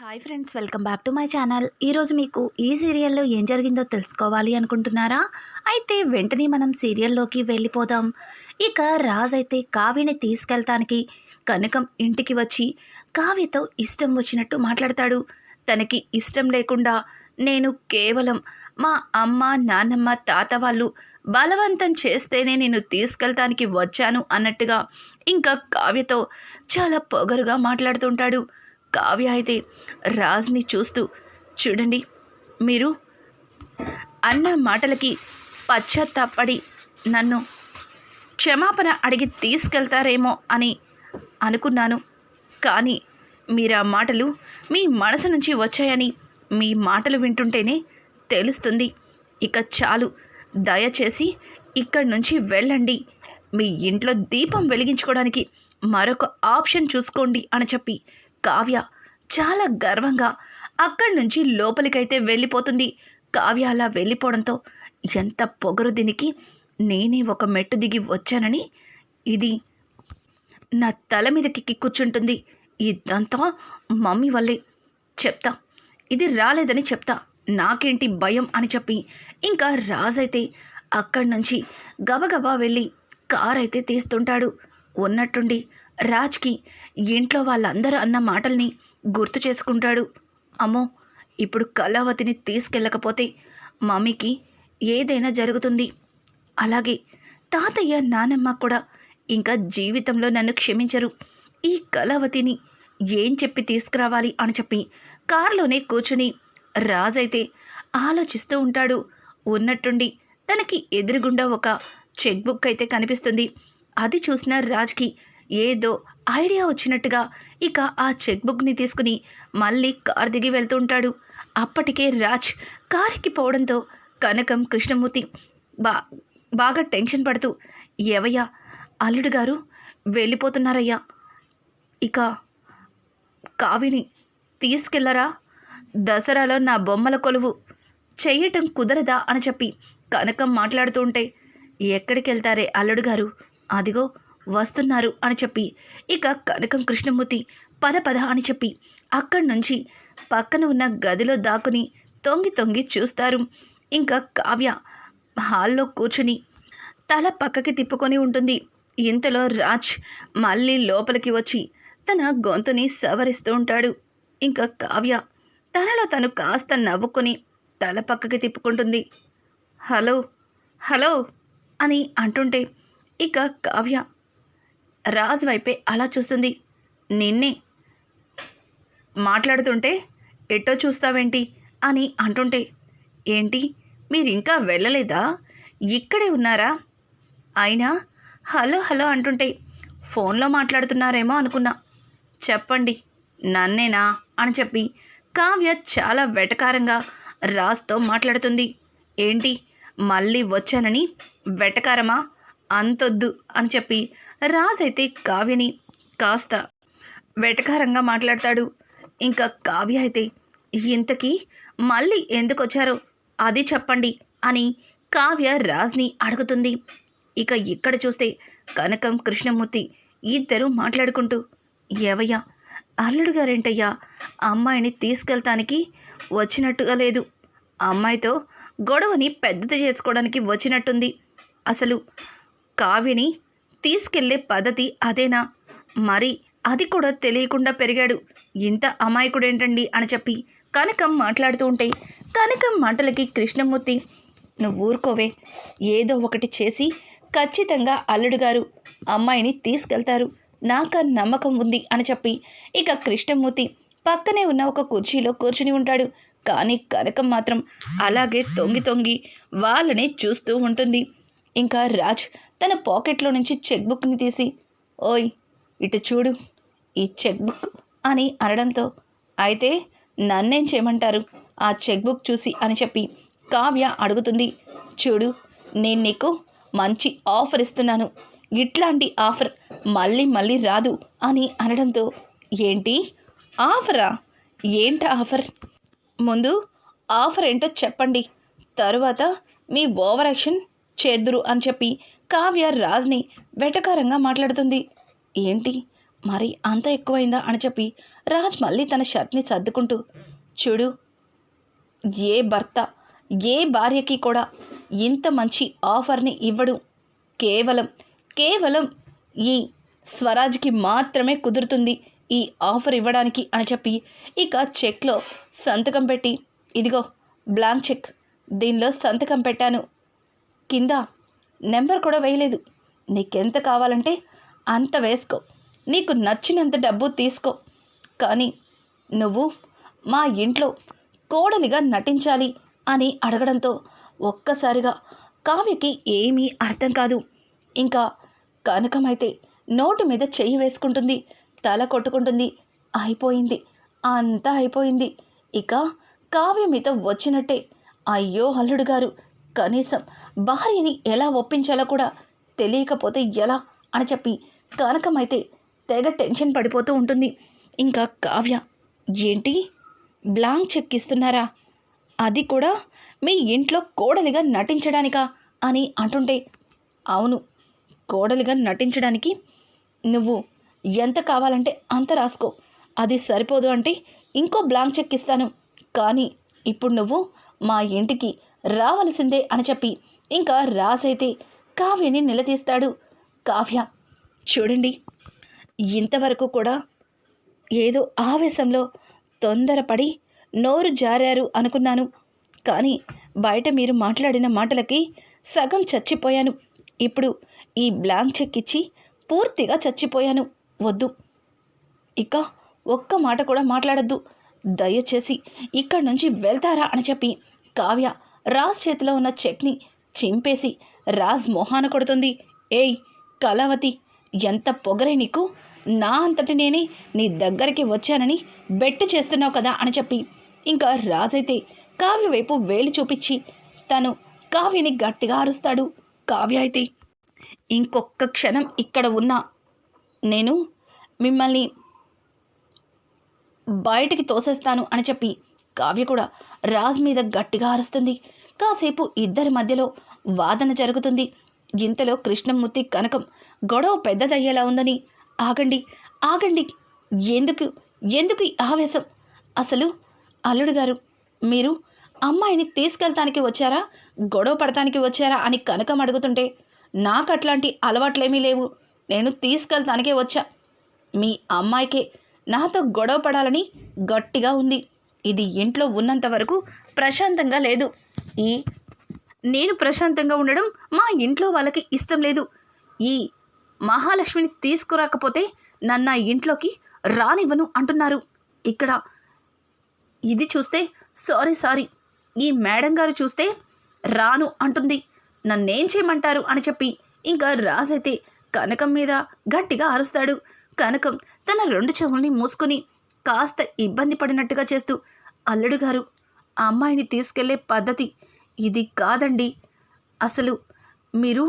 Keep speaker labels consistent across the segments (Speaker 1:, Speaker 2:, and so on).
Speaker 1: Hi friends welcome back to my channel. ఈరోజు మీకు ఈ సీరియల్లో ఏం జరిగిందో తెలుసుకోవాలి అనుకుంటున్నారా? అయితే వెంటనే మనం సీరియల్లోకి వెళ్ళిపోదాం. ఇక రాజ్ అయితే కావ్యని తీసుకెళ్తానికి కనకం ఇంటికి వచ్చి కావ్యతో ఇష్టం వచ్చినట్టు మాట్లాడతాడు. తనకి ఇష్టం లేకుండా నేను కేవలం మా అమ్మ నాన్నమ్మ తాత వాళ్ళు బలవంతం చేస్తేనే నేను తీసుకెళ్తానికి వచ్చాను అన్నట్టుగా ఇంకా కావ్యతో చాలా పొగరుగా మాట్లాడుతుంటాడు. కావ్య అయితే రాజ్ని చూస్తూ చూడండి మీరు అన్న మాటలకి పశ్చాత్తాపడి నన్ను క్షమాపణ అడిగి తీసుకెళ్తారేమో అని అనుకున్నాను. కానీ మీరు ఆ మాటలు మీ మనసు నుంచి వచ్చాయని మీ మాటలు వింటుంటేనే తెలుస్తుంది. ఇక చాలు దయచేసి ఇక్కడి నుంచి వెళ్ళండి. మీ ఇంట్లో దీపం వెలిగించుకోవడానికి మరొక ఆప్షన్ చూసుకోండి అని చెప్పి కావ్య చాలా గర్వంగా అక్కడి నుంచి లోపలికైతే వెళ్ళిపోతుంది. కావ్య అలా వెళ్ళిపోవడంతో ఎంత పొగరు దీనికి. నేనే ఒక మెట్టు దిగి వచ్చానని ఇది నా తల మీదకి కూర్చుంటుంది ఇదంతా మమ్మీ వల్లే చెప్తా. ఇది రాలేదని చెప్తా. నాకేంటి భయం అని చెప్పి ఇంకా రాజైతే అక్కడి నుంచి గబగబా వెళ్ళి కార్ అయితే తీస్తుంటాడు. ఉన్నట్టుండి రాజ్కి ఇంట్లో వాళ్ళందరూ అన్న మాటల్ని గుర్తు చేసుకుంటాడు. అమ్మో ఇప్పుడు కళావతిని తీసుకెళ్ళకపోతే మమ్మీకి ఏదైనా జరుగుతుంది. అలాగే తాతయ్య నానమ్మ కూడా ఇంకా జీవితంలో నన్ను క్షమించరు. ఈ కళావతిని ఏం చెప్పి తీసుకురావాలి అని చెప్పి కారులోనే కూర్చుని రాజైతే ఆలోచిస్తూ ఉంటాడు. ఉన్నట్టుండి తనకి ఎదురుగుండా ఒక చెక్ బుక్ అయితే కనిపిస్తుంది. అది చూసిన రాజ్కి ఏదో ఐడియా వచ్చినట్టుగా ఇక ఆ చెక్ బుక్ని తీసుకుని మళ్ళీ కార్ దిగి వెళ్తూ ఉంటాడు అప్పటికే రాజ్ కారెక్కిపోవడంతో పోవడంతో కనకం కృష్ణమూర్తి బా బాగా టెన్షన్ పడుతూ ఏవయ్యా అల్లుడు గారు వెళ్ళిపోతున్నారయ్యా. ఇక కావిని తీసుకెళ్ళరా? దసరాలో నా బొమ్మల కొలువు చెయ్యటం కుదరదా? అని చెప్పి కనకం మాట్లాడుతూ ఉంటే ఎక్కడికి వెళ్తారే అల్లుడు గారు? అదిగో వస్తున్నారు అని చెప్పి. ఇక కనకం కృష్ణమూర్తి పద పద అని చెప్పి అక్కడి నుంచి పక్కన ఉన్న గదిలో దాక్కుని తొంగి తొంగి చూస్తారు. ఇంకా కావ్య హాల్లో కూర్చుని తల పక్కకి తిప్పుకొని ఉంటుంది. ఇంతలో రాజ్ మళ్ళీ లోపలికి వచ్చి తన గొంతుని సవరిస్తూ ఉంటాడు. ఇంకా కావ్య తనలో తను కాస్త నవ్వుకొని తల పక్కకి తిప్పుకుంటుంది. హలో హలో అని అంటుంటే ఇక కావ్య రాజ్ వైపే అలా చూస్తుంది. నిన్నే మాట్లాడుతుంటే ఎట్టో చూస్తావేంటి అని అంటుంటే ఏంటి మీరు ఇంకా వెళ్ళలేదా? ఇక్కడే ఉన్నారా? అయినా హలో హలో అంటుంటే ఫోన్లో మాట్లాడుతున్నారేమో అనుకున్నా. చెప్పండి నన్నేనా అని చెప్పి కావ్య చాలా వెటకారంగా రాజ్తో మాట్లాడుతుంది. ఏంటి మళ్ళీ వచ్చానని వెటకారమా? అంతొద్దు అని చెప్పి రాజ్ అయితే కావ్యని కాస్త వెటకారంగా మాట్లాడతాడు. ఇంకా కావ్య అయితే ఇంతకీ మళ్ళీ ఎందుకు వచ్చారో అది చెప్పండి అని కావ్య రాజ్ని అడుగుతుంది. ఇక ఇక్కడ చూస్తే కనకం కృష్ణమూర్తి ఇద్దరు మాట్లాడుకుంటూ ఏవయ్యా అల్లుడు గారేంటయ్యా? అమ్మాయిని తీసుకెళ్తానికి వచ్చినట్టుగా లేదు. అమ్మాయితో గొడవని పెద్దది చేసుకోవడానికి వచ్చినట్టుంది. అసలు కావ్యని తీసుకెళ్ళే పద్ధతి అదేనా? మరి అది కూడా తెలియకుండా పెరిగాడు. ఇంత అమాయకుడేంటండి అని చెప్పి కనకం మాట్లాడుతూ ఉంటే కనకం మాటలకి కృష్ణమూర్తి నువ్వు ఊరుకోవే. ఏదో ఒకటి చేసి ఖచ్చితంగా అల్లుడు గారు అమ్మాయిని తీసుకెళ్తారు. నాక నమ్మకం ఉంది అని చెప్పి ఇక కృష్ణమూర్తి పక్కనే ఉన్న ఒక కుర్చీలో కూర్చుని ఉంటాడు. కానీ కనకం మాత్రం అలాగే తొంగి తొంగి వాళ్ళని చూస్తూ ఉంటుంది. ఇంకా రాజ్ తన పాకెట్లో నుంచి చెక్ బుక్ని తీసి ఓయ్ ఇటు చూడు ఈ చెక్ బుక్ అని అనడంతో అయితే నన్నేం చేయమంటారు? ఆ చెక్ బుక్ చూసి అని చెప్పి కావ్య అడుగుతుంది. చూడు నేను నీకు మంచి ఆఫర్ ఇస్తున్నాను. ఇట్లాంటి ఆఫర్ మళ్ళీ మళ్ళీ రాదు అని అనడంతో ఏంటి? ఆఫరా? ఏంట ఆఫర్? ముందు ఆఫర్ ఏంటో చెప్పండి. తరువాత మీ ఓవర్ యాక్షన్ చేద్దురు అని చెప్పి కావ్య రాజ్ని వెటకారంగా మాట్లాడుతుంది. ఏంటి? మరి అంత ఎక్కువైందా? అని చెప్పి రాజ్ మళ్ళీ తన షర్ట్ని సర్దుకుంటూ చూడు ఏ భర్త ఏ భార్యకి కూడా ఇంత మంచి ఆఫర్ని ఇవ్వడు. కేవలం కేవలం ఈ స్వరాజ్కి మాత్రమే కుదురుతుంది ఈ ఆఫర్ ఇవ్వడానికి అని చెప్పి ఇక చెక్లో సంతకం పెట్టి ఇదిగో బ్లాంక్ చెక్ దీనిలో సంతకం పెట్టాను. కింద నెంబర్ కూడా వేయలేదు. నీకెంత కావాలంటే అంత వేసుకో. నీకు నచ్చినంత డబ్బు తీసుకో. కానీ నువ్వు మా ఇంట్లో కోడలిగా నటించాలి అని అడగడంతో ఒక్కసారిగా కావ్యకి ఏమీ అర్థం కాదు. ఇంకా కనకమైతే నోటు మీద చెయ్యి వేసుకుంటుంది. తల కొట్టుకుంటుంది. అయిపోయింది. అంతా అయిపోయింది. ఇక కావ్య మీద వచ్చినట్టే అయ్యో అల్లుడు గారు కనీసం భార్యని ఎలా ఒప్పించాలో కూడా తెలియకపోతే ఎలా అని చెప్పి కనకమైతే తెగ టెన్షన్ పడిపోతూ ఉంటుంది. ఇంకా కావ్య ఏంటి? బ్లాంక్ చెక్ ఇస్తున్నారా? అది కూడా మీ ఇంట్లో కోడలిగా నటించడానికా? అని అంటుంటే అవును కోడలిగా నటించడానికి నువ్వు ఎంత కావాలంటే అంత రాసుకో. అది సరిపోదు అంటే ఇంకో బ్లాంక్ చెక్ ఇస్తాను. కానీ ఇప్పుడు నువ్వు మా ఇంటికి రావలసిందే అని చెప్పి ఇంకా రాజైతే కావ్యని నిలదీస్తాడు. కావ్య చూడండి ఇంతవరకు కూడా ఏదో ఆవేశంలో తొందరపడి నోరు జారారు అనుకున్నాను. కానీ బయట మీరు మాట్లాడిన మాటలకి సగం చచ్చిపోయాను. ఇప్పుడు ఈ బ్లాంక్ చెక్ ఇచ్చి పూర్తిగా చచ్చిపోయాను. వద్దు. ఇక ఒక్క మాట కూడా మాట్లాడద్దు. దయచేసి ఇక్కడి నుంచి వెళ్తారా అని చెప్పి కావ్య రాజ్ చేతిలో ఉన్న చెక్ని చింపేసి రాజ్ మొహాన కొడుతుంది. ఏయ్ కళావతి ఎంత పొగరే నీకు? నా అంతటి నేనే నీ దగ్గరికి వచ్చానని బెట్టు చేస్తున్నావు కదా అని చెప్పి ఇంకా రాజైతే కావ్య వైపు వేలు చూపించి తను కావ్యని గట్టిగా అరుస్తాడు. కావ్య అయితే ఇంకొక క్షణం ఇక్కడ ఉన్న నేను మిమ్మల్ని బయటికి తోసేస్తాను అని చెప్పి కావ్య కూడా రాజ్ మీద గట్టిగా అరుస్తుంది. కాసేపు ఇద్దరి మధ్యలో వాదన జరుగుతుంది. ఇంతలో కృష్ణమూర్తి కనకం గొడవ పెద్దదయ్యేలా ఉందని ఆగండి ఆగండి ఎందుకు ఎందుకు ఆవేశం? అసలు అల్లుడు గారు మీరు అమ్మాయిని తీసుకెళ్తానికి వచ్చారా గొడవ పడటానికి వచ్చారా అని కనకం అడుగుతుంటే నాకు అట్లాంటి అలవాట్లేమీ లేవు. నేను తీసుకెళ్తానికే వచ్చా. మీ అమ్మాయికే నాతో గొడవ పడాలని గట్టిగా ఉంది. ఇది ఇంట్లో ఉన్నంత వరకు ప్రశాంతంగా లేదు. ఈ నేను ప్రశాంతంగా ఉండడం మా ఇంట్లో వాళ్ళకి ఇష్టం లేదు. ఈ మహాలక్ష్మిని తీసుకురాకపోతే నన్ను ఇంట్లోకి రానివ్వను అంటున్నారు. ఇక్కడ ఇది చూస్తే సారీ సారీ. ఈ మేడం గారు చూస్తే రాను అంటుంది. నన్నేం చేయమంటారు అని చెప్పి ఇంకా రాజైతే కనకం మీద గట్టిగా అరుస్తాడు. కనకం తన రెండు చెవుల్ని మూసుకుని కాస్త ఇబ్బంది పడినట్టుగా చేస్తూ అల్లుడు గారు ఆ అమ్మాయిని తీసుకెళ్ళే పద్ధతి ఇది కాదండి. అసలు మీరు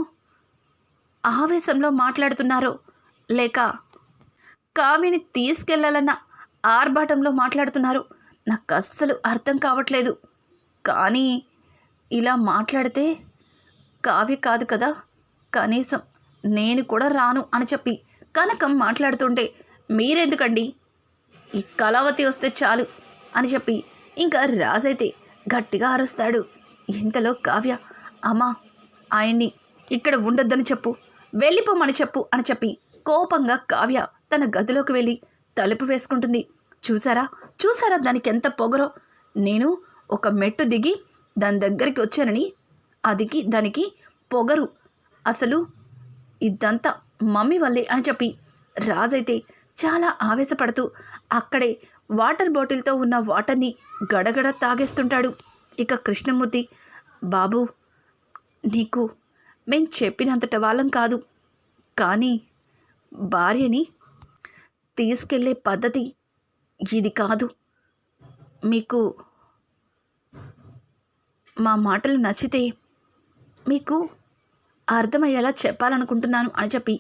Speaker 1: ఆవేశంలో మాట్లాడుతున్నారో లేక కావ్యని తీసుకెళ్ళాలన్న ఆర్భాటంలో మాట్లాడుతున్నారు నాకు అస్సలు అర్థం కావట్లేదు. కానీ ఇలా మాట్లాడితే కావ్య కాదు కదా? కనీసం నేను కూడా రాను అని చెప్పి కనకం మాట్లాడుతుంటే మీరెందుకండి? ఈ కళావతి వస్తే చాలు అని చెప్పి ఇంకా రాజైతే గట్టిగా అరుస్తాడు. ఇంతలో కావ్య అమ్మా ఆయన్ని ఇక్కడ ఉండొద్దని చెప్పు వెళ్ళిపోమని చెప్పు అని చెప్పి కోపంగా కావ్య తన గదిలోకి వెళ్ళి తలుపు వేసుకుంటుంది. చూసారా? చూసారా దానికి ఎంత పొగరో? నేను ఒక మెట్టు దిగి దాని దగ్గరికి వచ్చానని అదికి దానికి పొగరు. అసలు ఇదంతా మమ్మీ వల్లే అని చెప్పి రాజైతే చాలా ఆవేశపడుతూ అక్కడే వాటర్ బాటిల్తో ఉన్న వాటర్ని గడగడ తాగేస్తుంటాడు. ఇక కృష్ణమూర్తి బాబు నీకు మేం చెప్పినంతట వాళ్ళం కాదు. కానీ భార్యని తీసుకెళ్ళే పద్ధతి ఇది కాదు. మీకు మా మాటలు నచ్చితే మీకు అర్థమయ్యేలా చెప్పాలనుకుంటున్నాను అని చెప్పి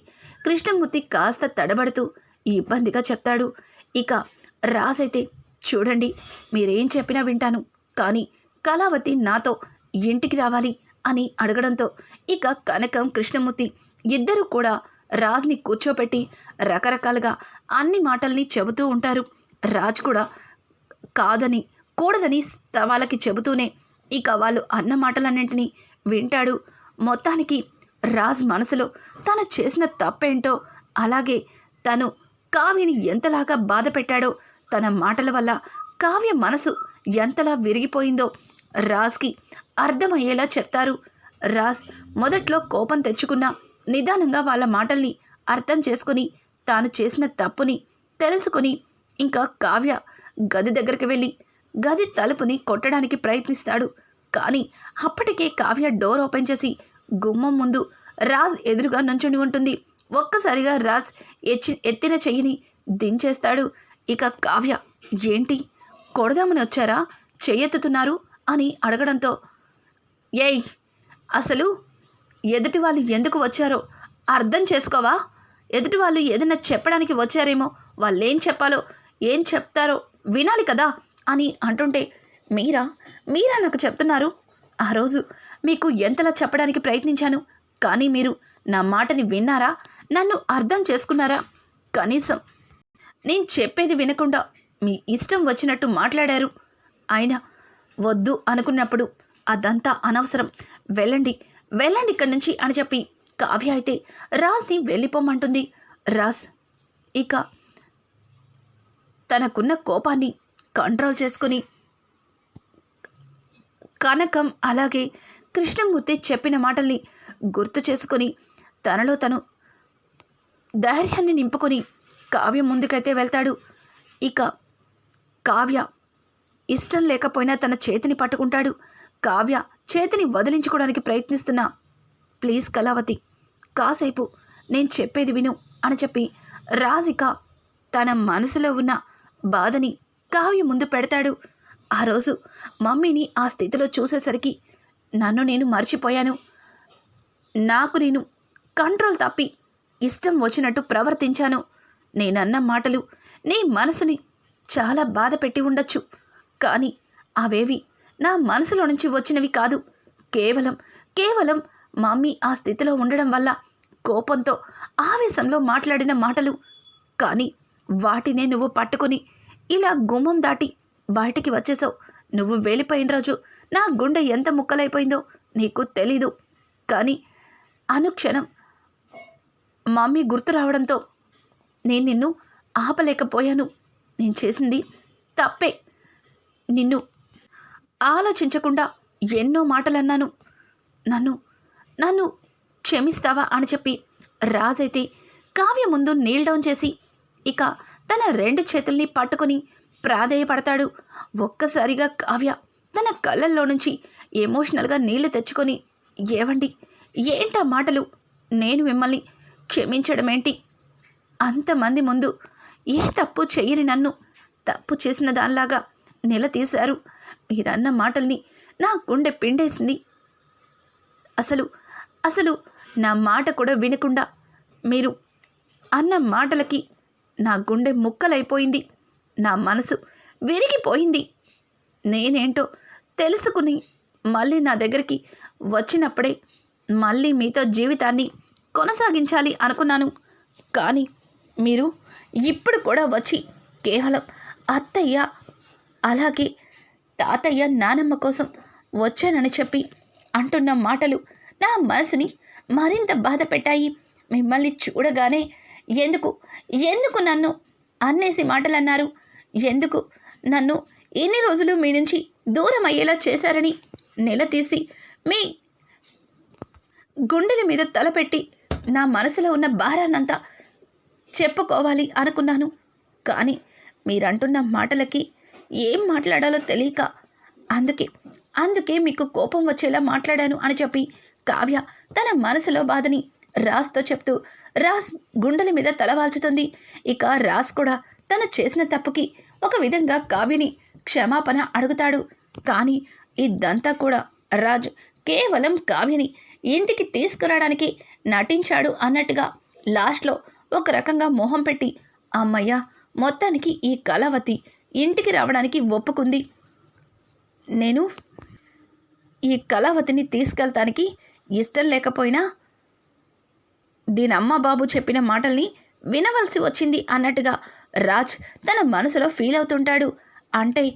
Speaker 1: కృష్ణమూర్తి కాస్త తడబడుతూ ఇబ్బందిగా చెప్తాడు. ఇక రాజైతే చూడండి మీరేం చెప్పినా వింటాను. కానీ కళావతి నాతో ఇంటికి రావాలి అని అడగడంతో ఇక కనకం కృష్ణమూర్తి ఇద్దరు కూడా రాజ్ని కూర్చోపెట్టి రకరకాలుగా అన్ని మాటల్ని చెబుతూ ఉంటారు. రాజ్ కూడా కాదని కూడదని త- వాళ్ళకి చెబుతూనే ఇక వాళ్ళు అన్న మాటలన్నింటినీ వింటాడు. మొత్తానికి రాజ్ మనసులో తను చేసిన తప్పేంటో అలాగే తను కావ్యని ఎంతలాగా బాధ పెట్టాడో తన మాటల వల్ల కావ్య మనసు ఎంతలా విరిగిపోయిందో రాజ్కి అర్థమయ్యేలా చెప్తారు. రాజ్ మొదట్లో కోపం తెచ్చుకున్న నిదానంగా వాళ్ళ మాటల్ని అర్థం చేసుకుని తాను చేసిన తప్పుని తెలుసుకుని ఇంకా కావ్య గది దగ్గరికి వెళ్ళి గది తలుపుని కొట్టడానికి ప్రయత్నిస్తాడు. కానీ అప్పటికే కావ్య డోర్ ఓపెన్ చేసి గుమ్మం ముందు రాజ్ ఎదురుగా నుంచుని ఉంటుంది. ఒక్కసారిగా రాజ్ ఎచ్చి ఎత్తిన చెయ్యిని దించేస్తాడు. ఇక కావ్య ఏంటి? కొడదామని వచ్చారా? చెయ్యెత్తుతున్నారు? అని అడగడంతో ఏయ్ అసలు ఎదుటి వాళ్ళు ఎందుకు వచ్చారో అర్థం చేసుకోవా? ఎదుటి వాళ్ళు ఏదైనా చెప్పడానికి వచ్చారేమో వాళ్ళు ఏం చెప్పాలో ఏం చెప్తారో వినాలి కదా అని అంటుంటే మీరా? మీరా నాకు చెప్తున్నారు? ఆ రోజు మీకు ఎంతలా చెప్పడానికి ప్రయత్నించాను కానీ మీరు నా మాటని విన్నారా? నన్ను అర్థం చేసుకున్నారా? కనీసం. నేను చెప్పేది వినకుండా మీ ఇష్టం వచ్చినట్టు మాట్లాడారు. అయినా వద్దు అనుకున్నప్పుడు అదంతా అనవసరం. వెళ్ళండి వెళ్ళండి ఇక్కడి నుంచి అని చెప్పి కావ్య అయితే రాజ్ని వెళ్ళిపోమంటుంది. రాజ్ ఇక తనకున్న కోపాన్ని కంట్రోల్ చేసుకుని కనకం అలాగే కృష్ణమూర్తి చెప్పిన మాటల్ని గుర్తు చేసుకొని తనలో తను ధైర్యాన్ని నింపుకొని కావ్య ముందుకైతే వెళ్తాడు. ఇక కావ్య ఇష్టం లేకపోయినా తన చేతిని పట్టుకుంటాడు. కావ్య చేతిని వదిలించుకోవడానికి ప్రయత్నిస్తున్నా. ప్లీజ్ కళావతి కాసేపు నేను చెప్పేది విను అని చెప్పి రాజిక తన మనసులో ఉన్న బాధని కావ్య ముందు పెడతాడు. ఆ రోజు మమ్మీని ఆ స్థితిలో చూసేసరికి నన్ను నేను మర్చిపోయాను. నాకు నేను కంట్రోల్ తప్పి ఇష్టం వచ్చినట్టు ప్రవర్తించాను. నేనన్న మాటలు నీ మనసుని చాలా బాధ పెట్టి ఉండొచ్చు. కానీ అవేవి నా మనసులో నుంచి వచ్చినవి కాదు. కేవలం కేవలం మమ్మీ ఆ స్థితిలో ఉండడం వల్ల కోపంతో ఆవేశంలో మాట్లాడిన మాటలు. కానీ వాటినే నువ్వు పట్టుకొని ఇలా గుమ్మం దాటి బయటికి వచ్చేసావు నువ్వు వెళ్ళిపోయిన రోజు నా గుండె ఎంత ముక్కలైపోయిందో నీకు తెలీదు. కానీ అనుక్షణం మమ్మీ గుర్తు రావడంతో నేను నిన్ను ఆపలేకపోయాను. నేను చేసింది తప్పే. నిన్ను ఆలోచించకుండా ఎన్నో మాటలన్నాను. నన్ను నన్ను క్షమిస్తావా అని చెప్పి రాజైతే కావ్య ముందు నీల్ డౌన్ చేసి ఇక తన రెండు చేతుల్ని పట్టుకొని ప్రాధేయపడతాడు. ఒక్కసారిగా కావ్య తన కళ్ళల్లో నుంచి ఎమోషనల్గా నీళ్ళు తెచ్చుకొని ఏవండి? ఏంటా మాటలు? నేను మిమ్మల్ని క్షమించడం ఏంటి అంతమంది ముందు ఏ తప్పు చెయ్యని నన్ను? తప్పు చేసిన దానిలాగా నిలదీశారు. మీరన్న మాటల్ని నా గుండె పిండేసింది. అసలు అసలు నా మాట కూడా వినకుండా మీరు అన్న మాటలకి నా గుండె ముక్కలైపోయింది. నా మనసు విరిగిపోయింది. నేనేంటో తెలుసుకుని మళ్ళీ నా దగ్గరికి వచ్చినప్పుడే మళ్ళీ మీతో జీవితాన్ని కొనసాగించాలి అనుకున్నాను. కానీ మీరు ఇప్పుడు కూడా వచ్చి కేవలం అత్తయ్య అలాగే తాతయ్య నానమ్మ కోసం వచ్చానని చెప్పి అంటున్న మాటలు నా మనసుని మరింత బాధ పెట్టాయి. మిమ్మల్ని చూడగానే ఎందుకు ఎందుకు నన్ను అన్నేసి మాటలు అన్నారు ఎందుకు నన్ను ఎన్ని రోజులు మీ నుంచి దూరం అయ్యేలా చేశారని నిలదీసి మీ గుండెల మీద తలపెట్టి నా మనసులో ఉన్న భారాన్నంతా చెప్పుకోవాలి అనుకున్నాను. కానీ మీరంటున్న మాటలకి ఏం మాట్లాడాలో తెలియక అందుకే అందుకే మీకు కోపం వచ్చేలా మాట్లాడాను అని చెప్పి కావ్య తన మనసులో బాధని రాస్తో చెప్తూ రాస్ గుండెల మీద తలవాల్చుతుంది ఇక రాస్ కూడా తను చేసిన తప్పుకి ఒక విధంగా కావ్యని క్షమాపణ అడుగుతాడు. కానీ ఇదంతా కూడా రాజ్ కేవలం కావ్యని ఇంటికి తీసుకురావడానికి నటించాడు అన్నట్టుగా లాస్ట్లో ఒక రకంగా మొహం పెట్టి అమ్మయ్య మొత్తానికి ఈ కళావతి ఇంటికి రావడానికి ఒప్పుకుంది. నేను ఈ కళావతిని తీసుకెళ్తానికి ఇష్టం లేకపోయినా దీని అమ్మ బాబు చెప్పిన మాటల్ని వినవలసి వచ్చింది అన్నట్టుగా రాజ్ తన మనసులో ఫీల్ అవుతుంటాడు. అంటే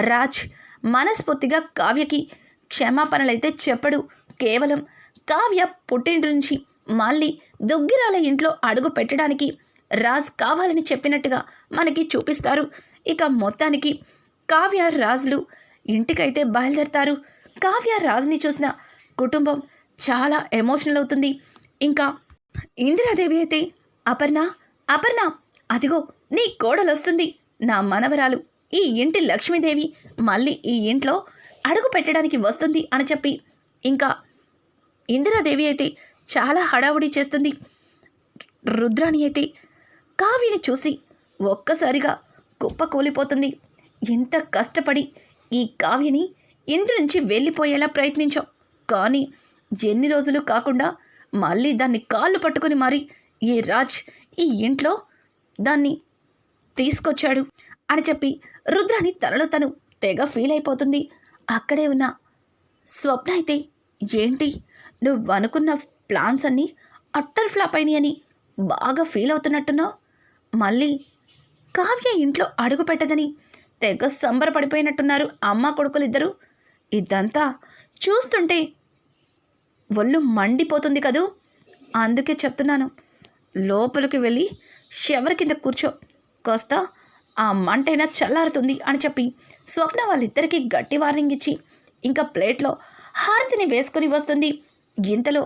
Speaker 1: రాజ్ మనస్ఫూర్తిగా కావ్యకి క్షమాపణలైతే చెప్పడు. కేవలం కావ్య పుట్టింటి నుంచి మళ్ళీ దుగ్గిరాల ఇంట్లో అడుగు పెట్టడానికి రాజ్ కావాలని చెప్పినట్టుగా మనకి చూపిస్తారు. ఇక మొత్తానికి కావ్య రాజులు ఇంటికైతే బయలుదేరతారు. కావ్య రాజుని చూసిన కుటుంబం చాలా ఎమోషనల్ అవుతుంది. ఇంకా ఇందిరాదేవి అయితే అపర్ణ అపర్ణ అదిగో నీ కోడలు వస్తుంది నా మనవరాలు ఈ ఇంటి లక్ష్మీదేవి మళ్ళీ ఈ ఇంట్లో అడుగు పెట్టడానికి వస్తుంది అని చెప్పి ఇంకా ఇందిరాదేవి అయితే చాలా హడావుడి చేస్తుంది. రుద్రాణి అయితే కావ్యని చూసి ఒక్కసారిగా కుప్ప కూలిపోతుంది. ఎంత కష్టపడి ఈ కావ్యని ఇంటి నుంచి వెళ్ళిపోయేలా ప్రయత్నించాం. కానీ ఎన్ని రోజులు కాకుండా మళ్ళీ దాన్ని కాళ్ళు పట్టుకొని మరీ ఈ రాజ్ ఈ ఇంట్లో దాన్ని తీసుకొచ్చాడు అని చెప్పి రుద్రాని తనలో తను తెగ ఫీల్ అయిపోతుంది. అక్కడే ఉన్న స్వప్న అయితే ఏంటి? నువ్వు అనుకున్న ప్లాన్స్ అన్నీ అట్టర్ ఫ్లాప్ అయినాయి అని బాగా ఫీల్ అవుతున్నట్టున్నావు మళ్ళీ కావ్య ఇంట్లో అడుగు పెట్టదని తెగ సంబరపడిపోయినట్టున్నారు అమ్మ కొడుకులిద్దరూ. ఇదంతా చూస్తుంటే ఒళ్ళు మండిపోతుంది కదూ? అందుకే చెప్తున్నాను లోపలికి వెళ్ళి షవర్ కింద కూర్చో. కాస్త ఆ మంటైనా చల్లారుతుంది అని చెప్పి స్వప్న వాళ్ళిద్దరికీ గట్టి వార్నింగ్ ఇచ్చి ఇంకా ప్లేట్లో హారతిని వేసుకొని వస్తుంది. ఇంతలో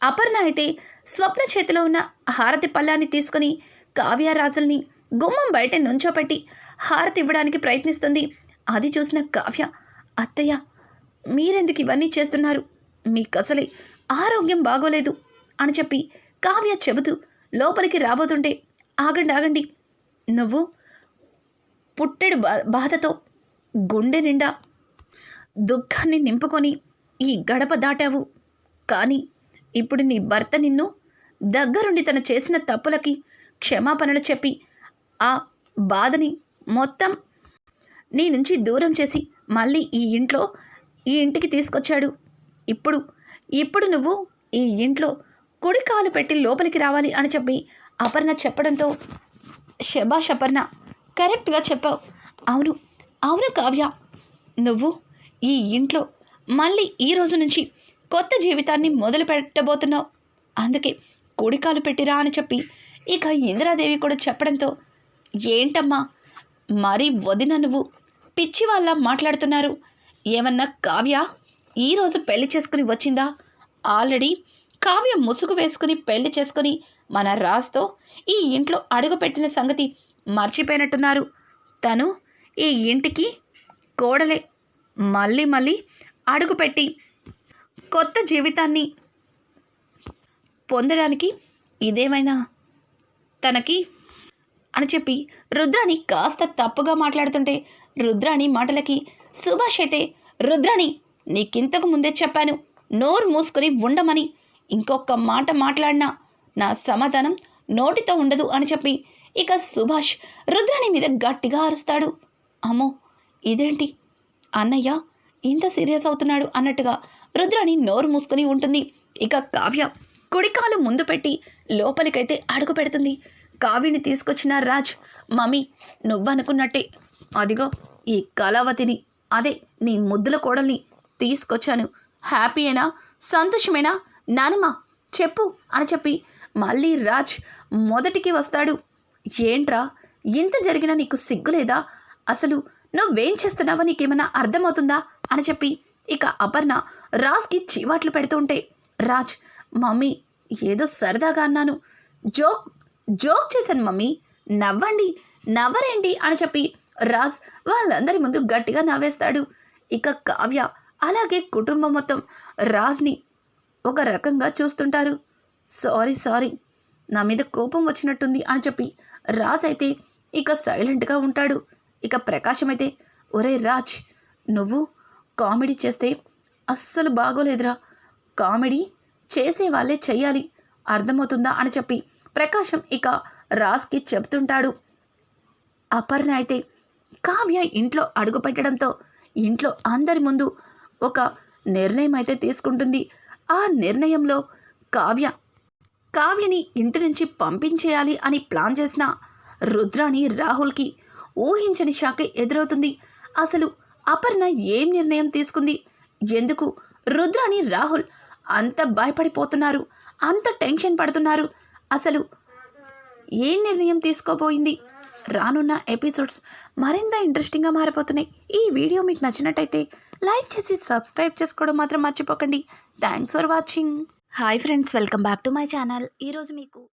Speaker 1: అపర్ణ అయితే స్వప్న చేతిలో ఉన్న హారతి పళ్ళాన్ని తీసుకుని కావ్యరాజుల్ని గుమ్మం బయట నుంచోపెట్టి హారతి ఇవ్వడానికి ప్రయత్నిస్తుంది. అది చూసిన కావ్య అత్తయ్య మీరెందుకు ఇవన్నీ చేస్తున్నారు? మీకు అసలే ఆరోగ్యం బాగోలేదు అని చెప్పి కావ్య చెబుతూ లోపలికి రాబోతుంటే ఆగండి ఆగండి. నువ్వు పుట్టెడు బా బాధతో గుండె నిండా దుఃఖాన్ని నింపుకొని ఈ గడప దాటావు. కానీ ఇప్పుడు నీ భర్త నిన్ను దగ్గరుండి తను చేసిన తప్పులకి క్షమాపణలు చెప్పి ఆ బాధని మొత్తం నీ నుంచి దూరం చేసి మళ్ళీ ఈ ఇంట్లో ఈ ఇంటికి తీసుకొచ్చాడు. ఇప్పుడు ఇప్పుడు నువ్వు ఈ ఇంట్లో కుడి కాలు పెట్టి లోపలికి రావాలి అని చెప్పి అపర్ణ చెప్పడంతో శభాష్ అపర్ణ కరెక్ట్గా చెప్పావు. అవును అవును కావ్య. నువ్వు ఈ ఇంట్లో మళ్ళీ ఈ రోజు నుంచి కొత్త జీవితాన్ని మొదలు పెట్టబోతున్నావు. అందుకే కుడికాలు పెట్టిరా అని చెప్పి ఇక ఇందిరాదేవి కూడా చెప్పడంతో ఏంటమ్మా మరీ వదిన నువ్వు? పిచ్చి వాళ్ళ మాట్లాడుతున్నారు. ఏమన్నా కావ్య ఈరోజు పెళ్ళి చేసుకుని వచ్చిందా? ఆల్రెడీ కావ్య ముసుగు వేసుకుని పెళ్ళి చేసుకుని మన రాజ్తో ఈ ఇంట్లో అడుగుపెట్టిన సంగతి మర్చిపోయినట్టున్నారు. తను ఈ ఇంటికి కోడలే. మళ్ళీ మళ్ళీ అడుగుపెట్టి కొత్త జీవితాన్ని పొందడానికి ఇదేమైనా తనకి? అని చెప్పి రుద్రాణి కాస్త తప్పుగా మాట్లాడుతుంటే రుద్రాణి మాటలకి సుభాష్ అయితే రుద్రాణి నీకింతకు ముందే చెప్పాను నోరు మూసుకొని ఉండమని. ఇంకొక మాట మాట్లాడినా నా సమాధానం నోటితో ఉండదు అని చెప్పి ఇక సుభాష్ రుద్రాణి మీద గట్టిగా అరుస్తాడు. అమ్మో ఇదేంటి? అన్నయ్య ఇంత సీరియస్ అవుతున్నాడు అన్నట్టుగా రుద్రాణి నోరు మూసుకొని ఉంటుంది. ఇక కావ్య కుడికాలు ముందు పెట్టి లోపలికైతే అడుగు పెడుతుంది. కావ్యని తీసుకొచ్చిన రాజ్ మమ్మీ నువ్వనుకున్నట్టే. అదిగో ఈ కళావతిని అదే నీ ముద్దుల కోడల్ని తీసుకొచ్చాను. హ్యాపీయేనా సంతోషమేనా? నానమ్మ చెప్పు అని చెప్పి మళ్ళీ రాజ్ మొదటికి వస్తాడు. ఏంట్రా? ఇంత జరిగినా నీకు సిగ్గులేదా? అసలు నువ్వేం చేస్తున్నావో నీకేమన్నా అర్థమవుతుందా? అని చెప్పి ఇక అపర్ణ రాజ్కి చీవాట్లు పెడుతూ ఉంటే రాజ్ మమ్మీ ఏదో సరదాగా అన్నాను. జోక్ జోక్ చేశాను మమ్మీ. నవ్వండి నవ్వరేంటి? అని చెప్పి రాజ్ వాళ్ళందరి ముందు గట్టిగా నవ్వేస్తాడు. ఇక కావ్య అలాగే కుటుంబం మొత్తం రాజ్ని ఒక రకంగా చూస్తుంటారు. సారీ సారీ నా మీద కోపం వచ్చినట్టుంది అని చెప్పి రాజ్ అయితే ఇక సైలెంట్గా ఉంటాడు. ఇక ప్రకాశం అయితే ఒరే రాజ్ నువ్వు కామెడీ చేస్తే అస్సలు బాగోలేదురా. కామెడీ చేసే వాళ్ళే చెయ్యాలి. అర్థమవుతుందా అని చెప్పి ప్రకాశం ఇక రాజ్కి చెప్తుంటాడు. అపర్ణ అయితే కావ్య ఇంట్లో అడుగుపెట్టడంతో ఇంట్లో అందరి ముందు ఒక నిర్ణయం అయితే తీసుకుంటుంది. ఆ నిర్ణయంలో కావ్య కావ్యని ఇంటి నుంచి పంపించేయాలి అని ప్లాన్ చేసిన రుద్రాని రాహుల్కి ఊహించని షాక్ ఎదురవుతుంది. అసలు అపర్ణ ఏం నిర్ణయం తీసుకుంది? ఎందుకు? రుద్రాని రాహుల్ అంత భయపడిపోతున్నారు. అంత టెన్షన్ పడుతున్నారు. అసలు ఏం నిర్ణయం తీసుకోబోయింది? రానున్న ఎపిసోడ్స్ మరింత ఇంట్రెస్టింగ్గా మారిపోతున్నాయి. ఈ వీడియో మీకు నచ్చినట్టయితే లైక్ చేసి సబ్స్క్రైబ్ చేసుకోవడం మాత్రం మర్చిపోకండి. Thanks for watching. Hi friends welcome back to my channel. ఈరోజు మీకు